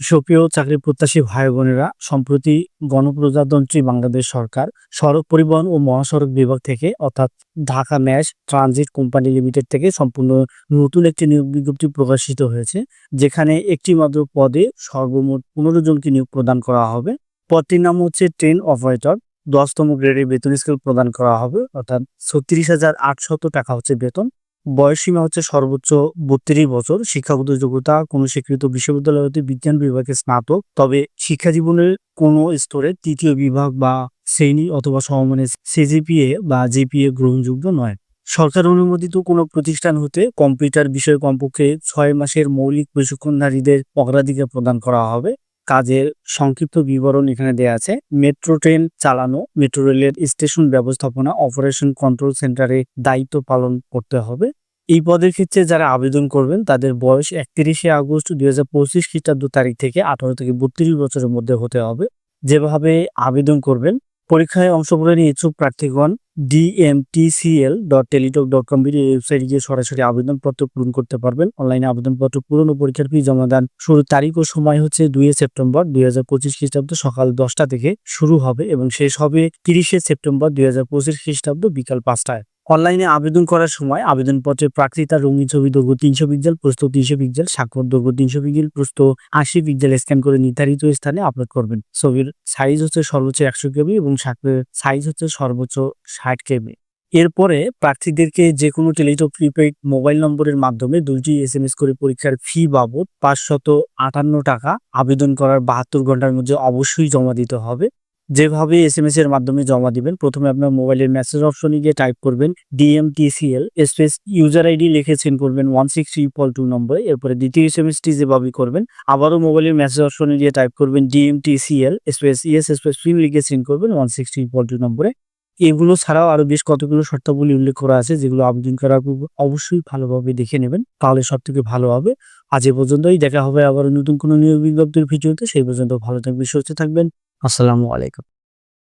সুপ্রিয় চাকরি প্রত্যাশী ভাই বোনেরা, সম্প্রতি গণপ্রজাতন্ত্রী বাংলাদেশ সরকার, সড়ক পরিবহন ও মহাসড়ক বিভাগ থেকে, অর্থাৎ Dhaka mass transit company limited থেকে সম্পূর্ণ নতুন একটি নিয়োগ বিজ্ঞপ্তি প্রকাশিত হয়েছে, যেখানে একটি মাত্র পদে সর্বমোট পনেরো জনকে নিয়োগ প্রদান করা হবে। পদটির নাম হচ্ছে ট্রেন অপারেটর, দশতম গ্রেডের বেতন স্কেল প্রদান করা হবে, অর্থাৎ ছত্রিশ হাজার আটশত টাকা হচ্ছে বেতন। বয়স সীমা হচ্ছে সর্বোচ্চ বত্রিশ বছর। শিক্ষাগত যোগ্যতা, কোনো স্বীকৃত বিশ্ববিদ্যালয় হতে বিজ্ঞান বিভাগে স্নাতক, তবে শিক্ষা জীবনের কোনো স্তরে তৃতীয় বিভাগ বা শ্রেণি অথবা সমমানের সিজিপিএ বা জিপিএ গ্রহণযোগ্য নয়। সরকার অনুমোদিত কোনো প্রতিষ্ঠান হতে কম্পিউটার বিষয়ে কমপক্ষে ছয় মাসের মৌলিক প্রশিক্ষণধারীদের অগ্রাধিকার প্রদান করা হবে। কাজের সংক্ষিপ্ত বিবরণ এখানে দেওয়া আছে। মেট্রো ট্রেন চালানো, মেট্রো রেলের স্টেশন ব্যবস্থাপনা, অপারেশন কন্ট্রোল সেন্টারে দায়িত্ব পালন করতে হবে। এই পদের ক্ষেত্রে যারা আবেদন করবেন, তাদের বয়স একত্রিশে আগস্ট দুই হাজার পঁচিশ খ্রিস্টাব্দ তারিখ থেকে আঠারো থেকে বত্রিশ বছরের মধ্যে হতে হবে। যেভাবে আবেদন করবেন, পরীক্ষায় অংশগ্রহণে ইচ্ছুক প্রার্থীগণ DMTCL dot Teletalk dot com ওয়েবসাইটে গিয়ে সরাসরি আবেদনপত্র পূরণ করতে পারবেন। অনলাইনে আবেদনপত্র পূরণ ও পরীক্ষার ফি জমা দান শুরু তারিখ ও সময় হচ্ছে দুই সেপ্টেম্বর দুই হাজার পঁচিশ খ্রিস্টাব্দ সকাল দশটা থেকে শুরু হবে এবং শেষ হবে তিরিশে সেপ্টেম্বর দুই হাজার পঁচিশ খ্রিস্টাব্দ বিকাল পাঁচটায়। অনলাইনে আবেদন করার সময় আবেদনপত্রে প্রার্থী তার রঙিন ছবি, দৈর্ঘ্য তিনশো পিক্সেল প্রস্ত তিনশো পিক্সেল, স্বাক্ষর, দৈর্ঘ্য তিনশো পিক্সেল প্রস্ত আশি পিক্সেল স্ক্যান করে নির্ধারিত স্থানে আপলোড করবেন। ছবির সাইজ হচ্ছে সর্বোচ্চ একশো কেবি এবং স্বাক্ষরের সাইজ হচ্ছে সর্বোচ্চ ষাট কেবি। এরপরে প্রার্থীদেরকে যে কোনো টেলিটক প্রিপেইড মোবাইল নম্বরের মাধ্যমে দুইটি এস এম এস করে পরীক্ষার ফি বাবদ পাঁচশত আটান্ন টাকা আবেদন করার বাহাত্তর ঘণ্টার মধ্যে অবশ্যই জমা দিতে হবে। যেভাবে এস এম এস এর মাধ্যমে জমা দিবেন, প্রথমে আপনার মোবাইলের মেসেজ অপশনে গিয়ে টাইপ করবেন ডিএমটিসিএল স্পেস ইউজার আইডি লিখে সেন্ড করবেন ওয়ান সিক্স ট্রিপল টু নম্বরে এরপরে দ্বিতীয় এস এম এসটি যেভাবে করবেন, আবারও মোবাইলের মেসেজ অপশনে গিয়ে টাইপ করবেন DMTCL space ES space PIN লিখে সেন্ড করবেন ওয়ান সিক্স ট্রিপল টু নম্বরে এগুলো ছাড়াও আরও বেশ কতগুলো শর্তাবলী উল্লেখ করা আছে, যেগুলো আবেদন করার পূর্বে অবশ্যই ভালোভাবে দেখে নেবেন, তাহলে সব থেকে ভালো হবে। আজ এ পর্যন্তই, দেখা হবে আবার নতুন কোনো নিয়োগ বিজ্ঞপ্তির ভিডিওতে, সেই পর্যন্ত ভালো থাকবেন, সুস্থ থাকবেন। আসসালামু আলাইকুম।